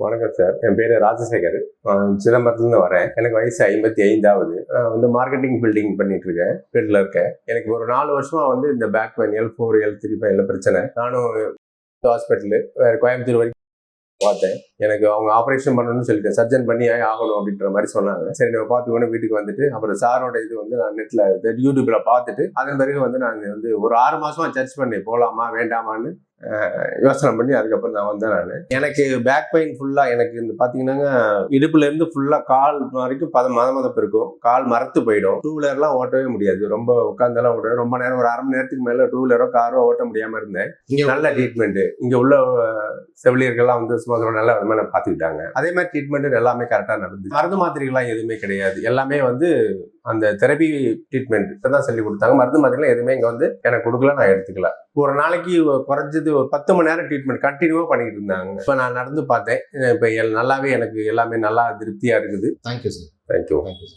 வணக்கம் சார். என் பேர் ராஜசேகர். சிதம்பரத்துலேருந்து வரேன். எனக்கு வயசு ஐம்பத்தி ஐந்தாவது. நான் வந்து மார்க்கெட்டிங் பில்டிங் பண்ணிட்டு இருக்கேன் ஃபீல்டில் இருக்கேன். எனக்கு ஒரு நாலு வருஷமாக வந்து இந்த back pain L four L three ஃபைவ்ல பிரச்சனை. நானும் ஹாஸ்பிட்டலு கோயம்புத்தூர் வரைக்கும் பார்த்தேன். எனக்கு அவங்க ஆப்ரேஷன் பண்ணணும்னு சொல்லிட்டு சர்ஜன் பண்ணி ஆகணும் அப்படின்ற மாதிரி சொன்னாங்க. சரி நம்ம பார்த்துக்கணும் வீட்டுக்கு வந்துட்டு அப்புறம் சாரோட இது வந்து நான் நெட்டில் யூடியூப்பில் பார்த்துட்டு அதன் பிறகு வந்து நான் வந்து ஒரு ஆறு மாதமாக சர்ச் பண்ணேன். போகலாமா வேண்டாமான்னு யோசனை பண்ணி அதுக்கப்புறம் நான் வந்தேன் நான். எனக்கு பேக் பெயின் ஃபுல்லாக எனக்கு இந்த பார்த்தீங்கன்னா இடுப்புல இருந்து ஃபுல்லாக கால் வரைக்கும் பத மத மதப்பு இருக்கும். கால் மரத்து போயிடும். டூ வீலர்லாம் ஓட்டவே முடியாது. ரொம்ப உட்காந்தெல்லாம் ஓட்ட ரொம்ப நேரம் ஒரு அரை மணி நேரத்துக்கு மேலே டூ வீலரோ காரோ ஓட்ட முடியாமல் இருந்தேன். இங்க நல்ல ட்ரீட்மெண்ட் இங்க உள்ள செவிலியர்கள்லாம் வந்து சும்மா சொல்ல நல்ல விதமாக பார்த்துக்கிட்டாங்க. அதே மாதிரி ட்ரீட்மெண்ட் எல்லாமே கரெக்டாக நடந்துச்சு. மருந்து மாத்திரைகள்லாம் எதுவுமே கிடையாது. எல்லாமே வந்து அந்த தெரபி ட்ரீட்மெண்ட் தான் சொல்லி கொடுத்தாங்க. மருந்து மாத்திரைலாம் எதுவுமே இங்க வந்து எனக்கு கொடுக்கல நான் எடுத்துக்கல. ஒரு நாளைக்கு குறைஞ்சது ஒரு பத்து மணி நேரம் ட்ரீட்மெண்ட் கண்டினியூவா பண்ணிட்டு இருந்தாங்க. இப்போ நான் நடந்து பார்த்தேன். இப்போ நல்லாவே எனக்கு எல்லாமே நல்லா திருப்தியா இருக்குது. Thank you sir thank you thank you sir